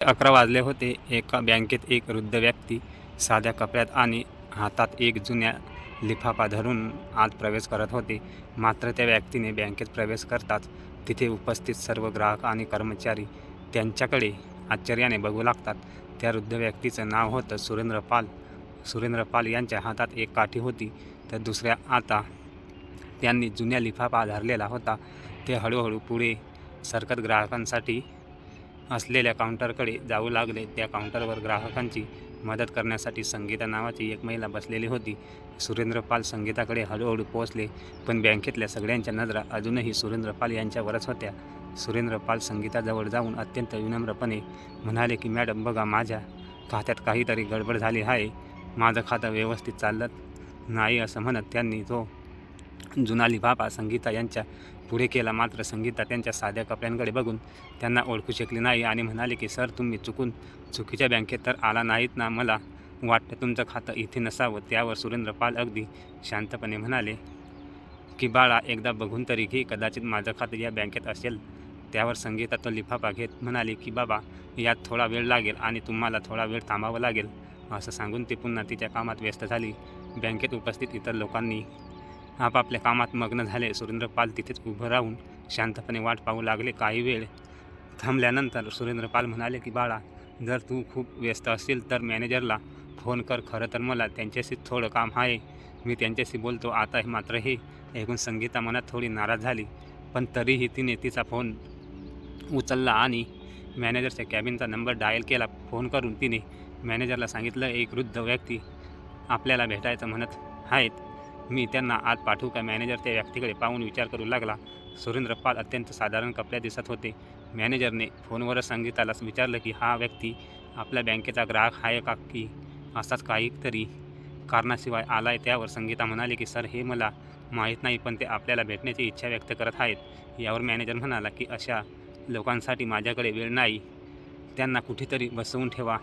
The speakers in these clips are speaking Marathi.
अकरा वाजले होते. एका बँकेत एक वृद्ध व्यक्ती साध्या कपड्यात आणि हातात एक जुन्या लिफाफा धरून आत प्रवेश करत होते. मात्र त्या व्यक्तीने बँकेत प्रवेश करताच तिथे उपस्थित सर्व ग्राहक आणि कर्मचारी त्यांच्याकडे आश्चर्याने बघू लागतात. त्या वृद्ध व्यक्तीचं नाव होतं सुरेंद्र पाल. सुरेंद्र पाल यांच्या हातात एक काठी होती. तर दुसऱ्या आता त्यांनी जुन्या लिफाफा धरलेला होता. ते हळूहळू पुढे सरकत ग्राहकांसाठी असलेल्या काउंटरकडे जाऊ लागले. त्या काउंटरवर ग्राहकांची मदत करण्यासाठी संगीता नावाची एक महिला बसलेली होती. सुरेंद्र पाल संगीताकडे हळूहळू पोहोचले पण बँकेतल्या सगळ्यांच्या नजरा अजूनही सुरेंद्र पाल यांच्यावरच होत्या. सुरेंद्र पाल संगीताजवळ जाऊन अत्यंत विनम्रपणे म्हणाले की मॅडम बघा माझ्या खात्यात काहीतरी गडबड झाली आहे. माझं खातं व्यवस्थित चालत नाही असं म्हणत त्यांनी तो जुनाली बाबा संगीता यांच्या पुढे केला. मात्र संगीता त्यांच्या साध्या कपड्यांकडे बघून त्यांना ओळखू शकली नाही आणि म्हणाले की सर तुम्ही चुकून चुकीच्या बँकेत तर आला नाहीत ना? मला वाटतं तुमचं खातं इथे नसावं. त्यावर सुरेंद्र पाल अगदी शांतपणे म्हणाले की बाळा एकदा बघून तरी घे. कदाचित माझं खातं या बँकेत असेल. त्यावर संगीता तो लिफाफा घेत म्हणाली की बाबा यात थोडा वेळ लागेल आणि तुम्हाला थोडा वेळ थांबावं लागेल. असं सांगून ती पुन्हा तिच्या कामात व्यस्त झाली. बँकेत उपस्थित इतर लोकांनी आपापल्या कामात मग्न झाले. सुरेंद्रपाल तिथेच उभं राहून शांतपणे वाट पाहू लागले. काही वेळ थांबल्यानंतर सुरेंद्रपाल म्हणाले की बाळा जर तू खूप व्यस्त असशील तर मॅनेजरला फोन कर. खरं तर मला त्यांच्याशी थोडं काम आहे. मी त्यांच्याशी बोलतो. आता हे मात्र हे ऐकून संगीता मनात थोडी नाराज झाली. पण तरीही तिने तिचा फोन उचलला आणि मॅनेजरच्या कॅबिनचा नंबर डायल केला. फोन करून तिने मॅनेजरला सांगितलं एक वृद्ध व्यक्ती आपल्याला भेटायचं म्हणत आहेत. मी त्यांना आत पाठवू का मॅनेजर त्या व्यक्तीकडे पाहून विचार करू लागला. सुरेंद्र पाल अत्यंत साधारण कपड्यात दिसत होते. मॅनेजरने फोनवरच संगीताला विचारलं की हा व्यक्ती आपल्या बँकेचा ग्राहक आहे का की असाच काहीतरी कारणाशिवाय आलाय? त्यावर संगीता म्हणाली की सर हे मला माहीत नाही पण ते आपल्याला भेटण्याची इच्छा व्यक्त करत आहेत. यावर मॅनेजर म्हणाला की अशा लोकांसाठी माझ्याकडे वेळ नाही. त्यांना कुठेतरी बसवून ठेवा.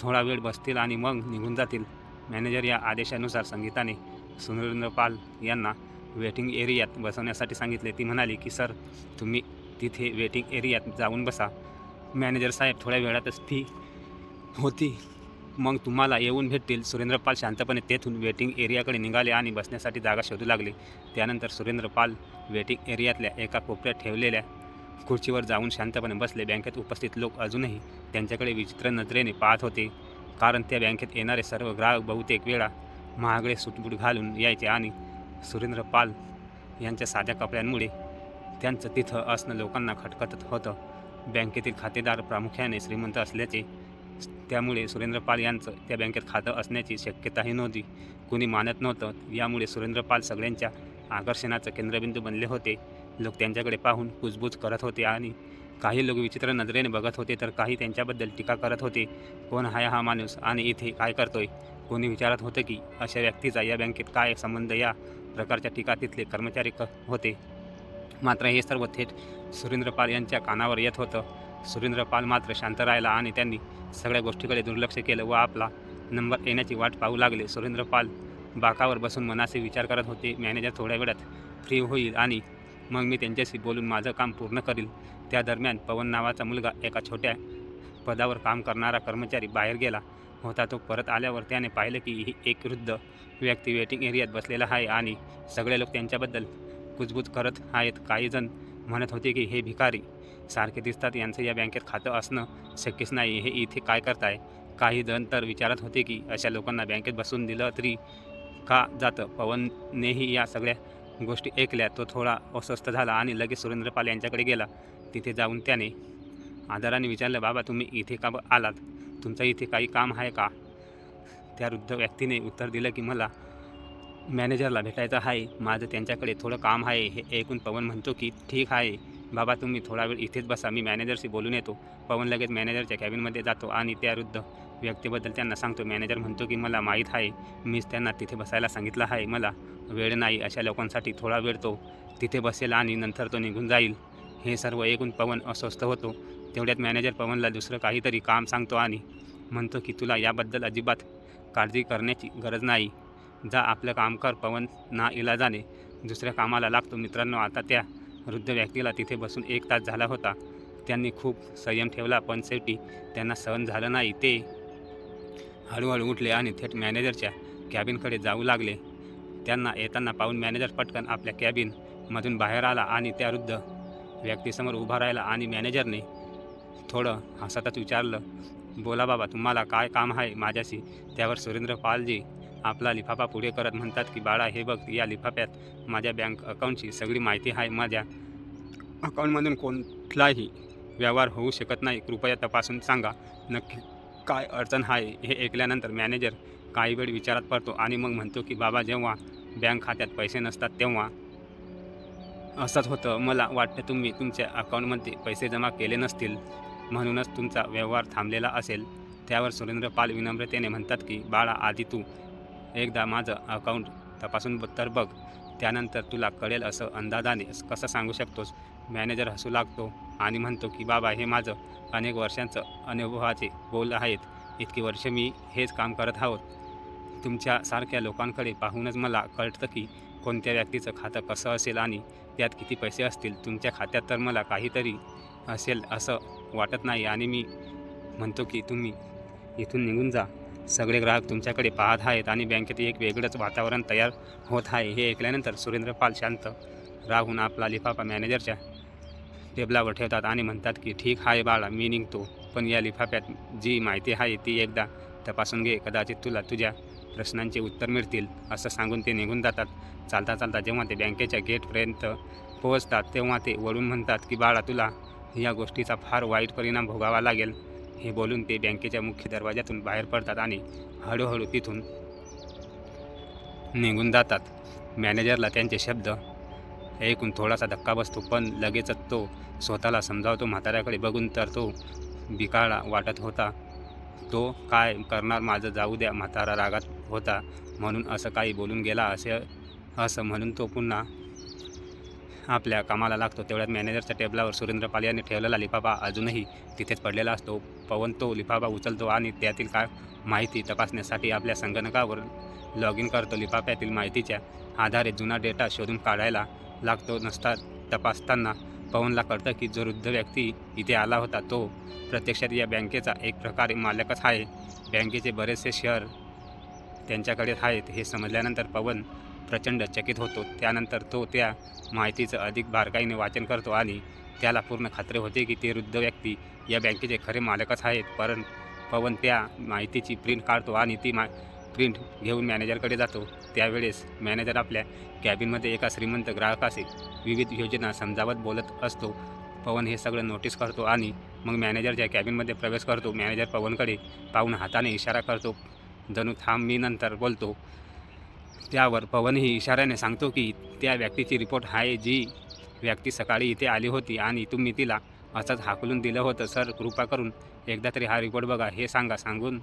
थोडा वेळ बसतील आणि मग निघून जातील. मॅनेजर या आदेशानुसार संगीताने सुरेंद्र पाल यांना वेटिंग एरियात बसवण्यासाठी सांगितले. ती म्हणाली की सर तुम्ही तिथे वेटिंग एरियात जाऊन बसा. मॅनेजर साहेब थोड्या वेळातच फी होती. मग तुम्हाला येऊन भेटतील. सुरेंद्र पाल शांतपणे तेथून वेटिंग एरियाकडे निघाले आणि बसण्यासाठी जागा शोधू लागले. त्यानंतर सुरेंद्र पाल वेटिंग एरियातल्या एका कोपऱ्यात ठेवलेल्या खुर्चीवर जाऊन शांतपणे बसले. बँकेत उपस्थित लोक अजूनही त्यांच्याकडे विचित्र नजरेने पाहत होते. कारण त्या बँकेत येणारे सर्व ग्राहक बहुतेक वेळा महागडे सुटबूट घालून यायचे आणि सुरेंद्र पाल यांच्या साध्या कपड्यांमुळे त्यांचं तिथं असणं लोकांना खटखटत होतं. बँकेतील खातेदार प्रामुख्याने श्रीमंत असल्याचे त्यामुळे सुरेंद्र पाल यांचं त्या बँकेत खातं असण्याची शक्यताही नव्हती. कुणी मानत नव्हतं. यामुळे सुरेंद्र पाल सगळ्यांच्या आकर्षणाचं केंद्रबिंदू बनले होते. लोक त्यांच्याकडे पाहून कुजबूज करत होते आणि काही लोक विचित्र नजरेने बघत होते तर काही त्यांच्याबद्दल टीका करत होते. कोण आहे हा माणूस आणि इथे काय करतोय? कोणी विचारत होतं की अशा व्यक्तीचा या बँकेत काय संबंध या प्रकारच्या टीका तिथले कर्मचारी क होते? मात्र हे सर्व थेट सुरेंद्र पाल यांच्या कानावर येत होतं. सुरेंद्र पाल मात्र शांत राहिला आणि त्यांनी सगळ्या गोष्टीकडे दुर्लक्ष केलं व आपला नंबर येण्याची वाट पाहू लागले. सुरेंद्र पाल बाकावर बसून मनाचे विचार करत होते. मॅनेजर थोड्या वेळात फ्री होईल आणि मग मी त्यांच्याशी बोलून माझं काम पूर्ण करील. त्या दरम्यान पवन नावाचा मुलगा एका छोट्या पदावर काम करणारा कर्मचारी बाहेर गेला. होता तो परत आल्यावर त्याने पाहिलं की ही एक वृद्ध व्यक्ती वेटिंग एरियात बसलेला आहे आणि सगळे लोक त्यांच्याबद्दल कुजबूज करत आहेत. काही जण म्हणत होते की हे भिकारी सारखे दिसतात यांचं या बँकेत खातं असणं शक्यच नाही. हे इथे काय करताय? काही जण तर विचारत होते की अशा लोकांना बँकेत बसून दिलं तरी का जातं? पवननेही या सगळ्या गोष्टी ऐकल्या तो थोडा अस्वस्थ झाला आणि लगेच सुरेंद्र पाल यांच्याकडे गेला. तिथे जाऊन त्याने आदराने विचारलं बाबा तुम्ही इथे का आलात? तुमचं इथे काही काम आहे का? त्या वृद्ध व्यक्तीने उत्तर दिलं की मला मॅनेजरला भेटायचं आहे. माझं त्यांच्याकडे थोडं काम आहे. हे ऐकून पवन म्हणतो की ठीक आहे. बाबा तुम्ही थोडा वेळ इथेच बसा. मी मॅनेजरशी बोलून येतो. पवन लगेच मॅनेजरच्या कॅबिनमध्ये जातो आणि त्या वृद्ध व्यक्तीबद्दल त्यांना सांगतो. मॅनेजर म्हणतो की मला माहीत आहे मीच त्यांना तिथे बसायला सांगितलं आहे. मला वेळ नाही अशा लोकांसाठी थोडा वेळ तो तिथे बसेल आणि नंतर तो निघून जाईल. हे सर्व ऐकून पवन अस्वस्थ होतो. तेवढ्यात मॅनेजर पवनला दुसरं काहीतरी काम सांगतो आणि म्हणतो की तुला याबद्दल अजिबात काळजी करण्याची गरज नाही. जा आपलं काम कर पवन ना इलाजाने. दुसऱ्या कामाला लागतो. मित्रांनो आता त्या वृद्ध व्यक्तीला तिथे बसून एक तास झाला होता. त्यांनी खूप संयम ठेवला पण शेवटी त्यांना सहन झालं नाही. ते हळूहळू उठले आणि थेट मॅनेजरच्या कॅबिनकडे जाऊ लागले. त्यांना येताना पाहून मॅनेजर पटकन आपल्या कॅबिनमधून बाहेर आला आणि त्या वृद्ध व्यक्तीसमोर उभा राहिला आणि मॅनेजरने थोडं हसतच विचारलं बोला बाबा तुम्हाला काय काम आहे माझ्याशी? त्यावर सुरेंद्र पालजी आपला लिफाफा पुढे करत म्हणतात की बाळा हे बघ या लिफाफ्यात माझ्या बँक अकाउंटची सगळी माहिती आहे. माझ्या अकाउंटमधून कोणताही व्यवहार होऊ शकत नाही. कृपया तपासून सांगा. नक्की काय अडचण आहे हे ऐकल्यानंतर मॅनेजर काही वेळ विचारात पडतो आणि मग म्हणतो की बाबा जेव्हा बँक खात्यात पैसे नसतात तेव्हा असंच होतं. मला वाटतं तुम्ही तुमच्या अकाउंटमध्ये पैसे जमा केले नसतील. म्हणूनच तुमचा व्यवहार थांबलेला असेल. त्यावर सुरेंद्र पाल विनम्रतेने म्हणतात की बाळा आधी तू एकदा माझं अकाउंट तपासून तर बघ. त्यानंतर तुला कळेल असं अंदाजाने कसं सांगू शकतोस. मॅनेजर हसू लागतो आणि म्हणतो की बाबा हे माझं अनेक वर्षांचं अनुभवाचे बोल आहेत. इतकी वर्ष मी हेच काम करत आहोत. तुमच्यासारख्या लोकांकडे पाहूनच मला कळतं की कोणत्या व्यक्तीचं खातं कसं असेल आणि त्यात किती पैसे असतील. तुमच्या खात्यात तर मला काहीतरी असेल असं वाटत नाही आणि मी म्हणतो की तुम्ही इथून निघून जा. सगळे ग्राहक तुमच्याकडे पाहत आहेत आणि बँकेत एक वेगळंच वातावरण तयार होत आहे. हे ऐकल्यानंतर सुरेंद्र पाल शांत राहून आपला लिफाफा मॅनेजरच्या टेबलावर ठेवतात आणि म्हणतात की ठीक आहे बाळा मी निघतो. पण या लिफाफ्यात जी माहिती आहे ती एकदा तपासून घे. कदाचित तुला तुझ्या प्रश्नांचे उत्तर मिळतील. असं सांगून ते निघून जातात. चालता चालता जेव्हा ते बँकेच्या गेटपर्यंत पोहोचतात तेव्हा ते वळून म्हणतात की बाळा तुला या गोष्टीचा फार वाईट परिणाम भोगावा लागेल. हे बोलून ते बँकेच्या मुख्य दरवाज्यातून बाहेर पडतात आणि हळूहळू तिथून निघून जातात. मॅनेजरला त्यांचे शब्द ऐकून थोडासा धक्का बसतो पण लगेचच तो स्वतःला समजावतो म्हाताऱ्याकडे बघून तर तो बिकाळा वाटत होता. तो काय करणार? माझं जाऊ द्या म्हातारा रागात होता म्हणून असं काही बोलून गेला असे असं म्हणून तो पुन्हा आपल्या कामाला लागतो. तेवढ्यात मॅनेजरच्या टेबलावर सुरेंद्र पाल यांनी ठेवलेला लिफाफा अजूनही तिथेच पडलेला असतो. पवन तो लिफाफा उचलतो आणि त्यातील काय माहिती तपासण्यासाठी आपल्या संगणकावर लॉग इन करतो. लिफाफ्यातील माहितीच्या आधारे जुना डेटा शोधून काढायला लागतो नसता तपासताना पवनला कळतं की जो वृद्ध व्यक्ती इथे आला होता तो प्रत्यक्षात या बँकेचा एक प्रकारे मालकच आहे. बँकेचे बरेचसे शेअर त्यांच्याकडे आहेत हे समजल्यानंतर पवन प्रचंड चकित होतो. त्यानंतर तो त्या माहितीचं अधिक बारकाईने वाचन करतो आणि त्याला पूर्ण खात्री होते की ते वृद्ध व्यक्ती या बँकेचे खरे मालकच आहेत. परंतु पवन त्या माहितीची प्रिंट काढतो आणि ती मा प्रिंट घेऊन मॅनेजरकडे जातो. त्यावेळेस मॅनेजर आपल्या कॅबिनमध्ये एका श्रीमंत ग्राहकाशी विविध योजना समजावत बोलत असतो. पवन हे सगळं नोटीस करतो आणि मग मॅनेजरच्या कॅबिनमध्ये प्रवेश करतो मॅनेजर पवनकडे पाहून हाताने इशारा करतो. जणू थांब मी नंतर बोलतो. त्यावर पवनही इशाऱ्याने सांगतो की त्या व्यक्तीची रिपोर्ट आहे जी व्यक्ती सकाळी इथे आली होती आणि तुम्ही तिला असंच हाकलून दिलं होतं. सर कृपा करून एकदा तरी हा रिपोर्ट बघा हे सांगा सांगून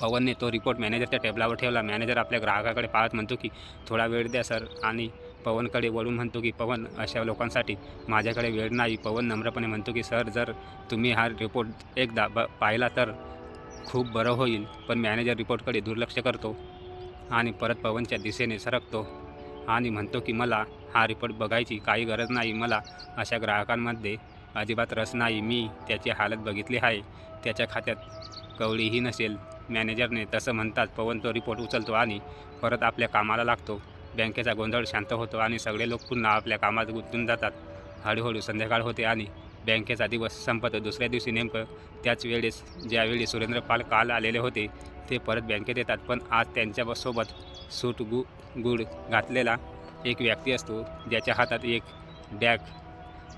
पवनने तो रिपोर्ट मॅनेजरच्या टेबलावर ठेवला. मॅनेजर आपल्या ग्राहकाकडे पाहत म्हणतो की थोडा वेळ द्या सर आणि पवनकडे वळून म्हणतो की पवन अशा लोकांसाठी माझ्याकडे वेळ नाही. पवन नम्रपणे म्हणतो की सर जर तुम्ही हा रिपोर्ट एकदा ब पाहिला तर खूप बरं होईल. पण मॅनेजर रिपोर्टकडे दुर्लक्ष करतो आणि परत पवनच्या दिशेने सरकतो आणि म्हणतो की मला हा रिपोर्ट बघायची काही गरज नाही. मला अशा ग्राहकांमध्ये अजिबात रस नाही. मी त्याची हालत बघितली आहे. त्याच्या खात्यात कवडीही नसेल. मॅनेजरने तसं म्हणतात पवन तो रिपोर्ट उचलतो आणि परत आपल्या कामाला लागतो. बँकेचा गोंधळ शांत होतो आणि सगळे लोक पुन्हा आपल्या कामात गुंतून जातात. हळूहळू संध्याकाळ होते आणि बँकेचा दिवस संपत दुसऱ्या दिवशी नेमकं त्याच वेळेस ज्यावेळी सुरेंद्र पाल काल आलेले होते ते परत बँकेत येतात. पण आज त्यांच्यासोबत सूट गु गुड घातलेला एक व्यक्ती असतो ज्याच्या हातात एक बॅग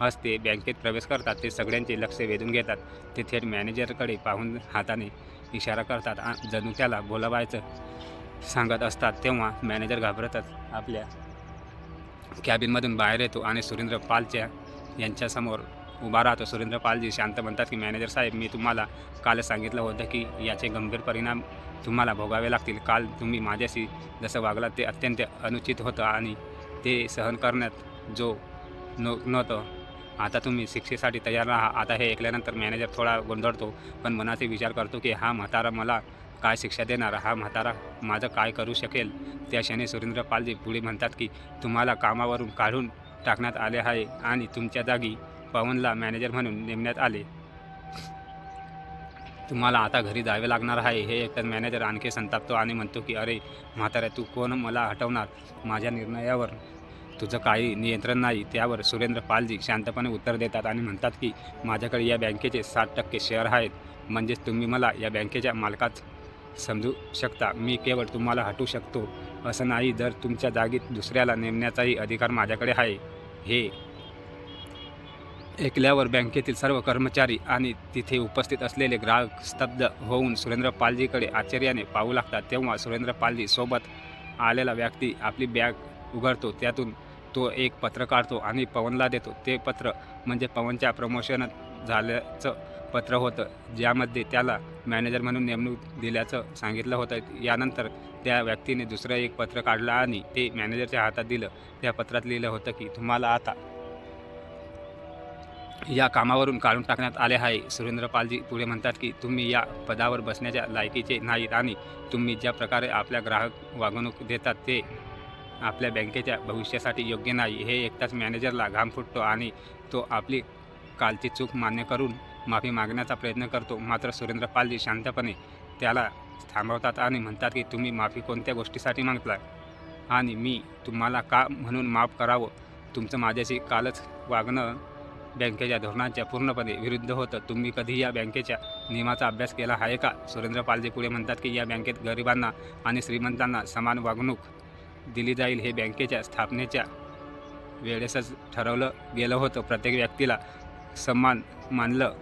असते. बँकेत प्रवेश करतात ते सगळ्यांचे लक्ष वेधून घेतात. ते थेट मॅनेजरकडे पाहून हाताने इशारा करतात. जणू त्याला बोलावायचं सांगत असतात तेव्हा मॅनेजर घाबरतच आपल्या कॅबिनमधून बाहेर येतो आणि सुरेंद्र पालच्या यांच्यासमोर उभा राहतो. सुरेंद्र पालजी शांत म्हणतात की मॅनेजर साहेब मी तुम्हाला काल सांगितलं होतं की याचे गंभीर परिणाम तुम्हाला भोगावे लागतील. काल तुम्ही माझ्याशी जसं वागलात ते अत्यंत अनुचित होतं आणि ते सहन करण्यात जो न नव्हतं आता तुम्ही शिक्षेसाठी तयार राहा आता हे ऐकल्यानंतर मॅनेजर थोडा गोंधळतो पण मनाचे विचार करतो की हा म्हातारा मला काय शिक्षा देणार? हा म्हातारा माझं काय करू शकेल? त्या क्षणी सुरेंद्र पालजी पुढे म्हणतात की तुम्हाला कामावरून काढून टाकण्यात आले आहे आणि तुमच्या जागी पवनला मॅनेजर म्हणून नेमण्यात आले. तुम्हाला आता घरी जावे लागणार आहे. हे एकतर मॅनेजर आणखी संतापतो आणि म्हणतो की अरे म्हाताऱ्या तू कोण मला हटवणार? माझ्या निर्णयावर तुझं काही नियंत्रण नाही त्यावर सुरेंद्र पालजी शांतपणे उत्तर देतात आणि म्हणतात की माझ्याकडे या बँकेचे साठ टक्के शेअर आहेत म्हणजेच तुम्ही मला या बँकेच्या मालकात समजू शकता. मी केवळ तुम्हाला हटवू शकतो. असं नाही जर तुमच्या जागीत दुसऱ्याला नेमण्याचाही अधिकार माझ्याकडे आहे. हे ऐकल्यावर बँकेतील सर्व कर्मचारी आणि तिथे उपस्थित असलेले ग्राहक स्तब्ध होऊन सुरेंद्र पालजीकडे आश्चर्याने पाहू लागतात. तेव्हा सुरेंद्र पालजी सोबत आलेला व्यक्ती आपली बॅग उघडतो. त्यातून तो एक पत्र काढतो आणि पवनला देतो. ते पत्र म्हणजे पवनच्या प्रमोशन झाल्याचं पत्र होतं ज्यामध्ये त्याला मॅनेजर म्हणून नेमणूक दिल्याचं सांगितलं होतं. यानंतर त्या व्यक्तीने दुसरं एक पत्र काढलं आणि ते मॅनेजरच्या हातात दिलं. त्या पत्रात लिहिलं होतं की तुम्हाला आता या कामावरून काढून टाकण्यात आले आहे. सुरेंद्र पालजी पुढे म्हणतात की तुम्ही या पदावर बसण्याच्या लायकीचे नाहीत आणि तुम्ही ज्या प्रकारे आपल्या ग्राहक वागणूक देतात ते आपल्या बँकेच्या भविष्यासाठी योग्य नाही. हे एकटाच मॅनेजरला घाम फुटतो आणि तो आपली कालची चूक मान्य करून माफी मागण्याचा प्रयत्न करतो. मात्र सुरेंद्र पालजी शांतपणे त्याला थांबवतात आणि म्हणतात की तुम्ही माफी कोणत्या गोष्टीसाठी मागता आणि मी तुम्हाला का म्हणून माफ करावं? तुमचं माझ्याशी कालच वागणं बँकेच्या धोरणांच्या पूर्णपणे विरुद्ध होतं. तुम्ही कधी या बँकेच्या नियमाचा अभ्यास केला आहे का? सुरेंद्र पालजी पुढे म्हणतात की या बँकेत गरिबांना आणि श्रीमंतांना समान वागणूक दिली जाईल हे बँकेच्या स्थापनेच्या वेळेसच ठरवलं गेलं होतं. प्रत्येक व्यक्तीला सन्मान मानलं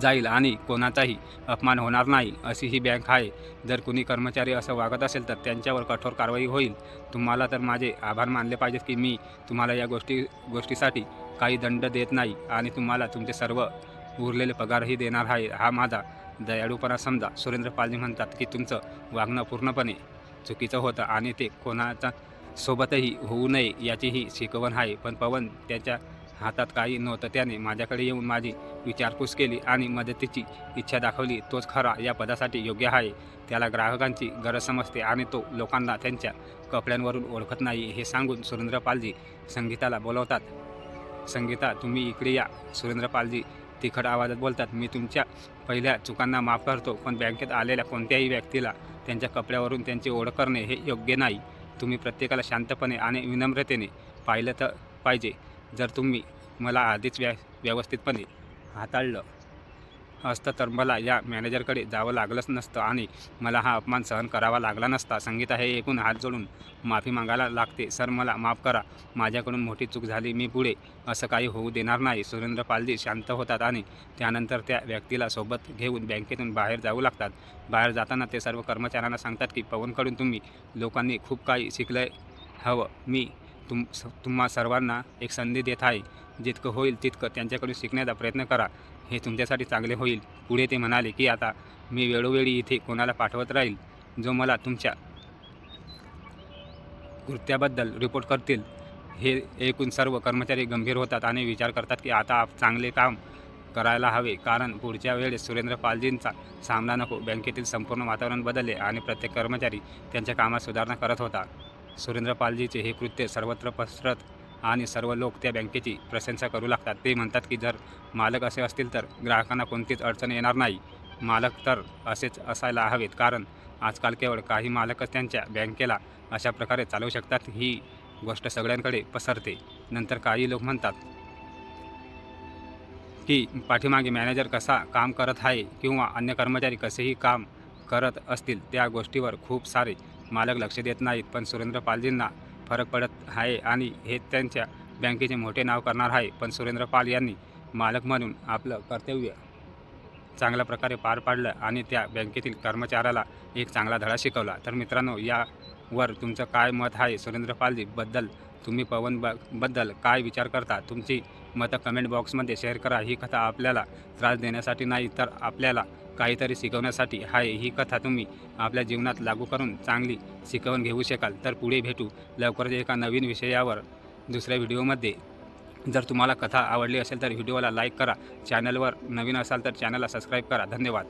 जाईल आणि कोणाचाही अपमान होणार नाही अशी ही बँक आहे. जर कुणी कर्मचारी असं वागत असेल तर त्यांच्यावर कठोर कारवाई होईल. तुम्हाला तर माझे आभार मानले पाहिजेत की मी तुम्हाला या गोष्टी गोष्टीसाठी काही दंड देत नाही आणि तुम्हाला तुमचे सर्व उरलेले पगारही देणार आहे. हा माझा दयाळूपणा समजा. सुरेंद्र पालजी म्हणतात की तुमचं वागणं पूर्णपणे चुकीचं होतं आणि ते कोणाचा सोबतही होऊ नये याचीही शिकवण आहे. पण पवन त्याच्या हातात काही नव्हतं. त्याने माझ्याकडे येऊन माझी विचारपूस केली आणि मदतीची इच्छा दाखवली. तोच खरा या पदासाठी योग्य आहे. त्याला ग्राहकांची गरज समजते आणि तो लोकांना त्यांच्या कपड्यांवरून ओळखत नाही हे सांगून सुरेंद्र पालजी संगीताला बोलवतात. संगीता तुम्ही इकडे या. सुरेंद्र पालजी तिखट आवाजात बोलतात मी तुमच्या पहिल्या चुकांना माफ करतो पण बँकेत आलेल्या कोणत्याही व्यक्तीला त्यांच्या कपड्यावरून त्यांची ओळख करणे हे योग्य नाही. तुम्ही प्रत्येकाला शांतपणे आणि विनम्रतेने पाहिलं तर पाहिजे. जर तुम्ही मला आधीच व्या व्यवस्थितपणे हाताळलं असतं तर मला या मॅनेजरकडे जावं लागलंच नसतं आणि मला हा अपमान सहन करावा लागला नसता. संगीता हे एकूण हात जोडून माफी मागायला लागते. सर मला माफ करा. माझ्याकडून मोठी चूक झाली. मी पुढे असं काही होऊ देणार नाही. सुरेंद्र पालजी शांत होतात आणि त्यानंतर त्या व्यक्तीला सोबत घेऊन बँकेतून बाहेर जाऊ लागतात. बाहेर जाताना ते सर्व कर्मचाऱ्यांना सांगतात की पवनकडून तुम्ही लोकांनी खूप काही शिकलं हवं. मी तुम स तुम्हा सर्वांना एक संधी देत आहे. जितकं होईल तितकं त्यांच्याकडून शिकण्याचा प्रयत्न करा. हे तुमच्यासाठी चांगले होईल. पुढे ते म्हणाले की आता मी वेळोवेळी इथे कोणाला पाठवत राहील जो मला तुमच्या कृत्याबद्दल रिपोर्ट करतील. हे ऐकून सर्व कर्मचारी गंभीर होतात आणि विचार करतात की आता आप चांगले काम करायला हवे. कारण पुढच्या वेळेस सुरेंद्र पालजींचा सामना नको. बँकेतील संपूर्ण वातावरण बदलले आणि प्रत्येक कर्मचारी त्यांच्या कामात सुधारणा करत होता. सुरेंद्र पालजीचे हे कृत्य सर्वत्र पसरत आणि सर्व लोक त्या बँकेची प्रशंसा करू लागतात. ते म्हणतात की जर मालक असे असतील तर ग्राहकांना कोणतीच अडचण येणार नाही. मालक तर असेच असायला हवेत कारण आजकाल केवळ काही मालकच त्यांच्या बँकेला अशा प्रकारे चालवू शकतात ही गोष्ट सगळ्यांकडे पसरते. नंतर काही लोक म्हणतात की पाठीमागे मॅनेजर कसा काम करत आहे किंवा अन्य कर्मचारी कसेही काम करत असतील त्या गोष्टीवर खूप सारे मालक लक्ष देत नाहीत. पण सुरेंद्र पालजींना फरक पडत आहे आणि हे त्यांच्या बँकेचे मोठे नाव करणार आहे. पण सुरेंद्र पाल यांनी मालक म्हणून आपलं कर्तव्य चांगल्या प्रकारे पार पाडलं आणि त्या बँकेतील कर्मचाऱ्याला एक चांगला धडा शिकवला. तर मित्रांनो यावर तुमचं काय मत आहे? सुरेंद्र पालजीबद्दल तुम्ही पवन ब बद्दल काय विचार करता? तुमची मतं कमेंट बॉक्समध्ये शेअर करा. ही कथा आपल्याला त्रास देण्यासाठी नाही तर आपल्याला काहीतरी शिकवण्यासाठी. आहे ही कथा तुम्ही आपल्या जीवनात लागू करून चांगली शिकवण घेऊ शकाल. तर पुढे भेटू. लवकरच एका नवीन विषयावर. दुसऱ्या व्हिडिओमध्ये. जर तुम्हाला कथा आवडली असेल तर व्हिडिओला लाईक करा. चॅनलवर नवीन असाल तर चॅनलला सबस्क्राईब करा. धन्यवाद.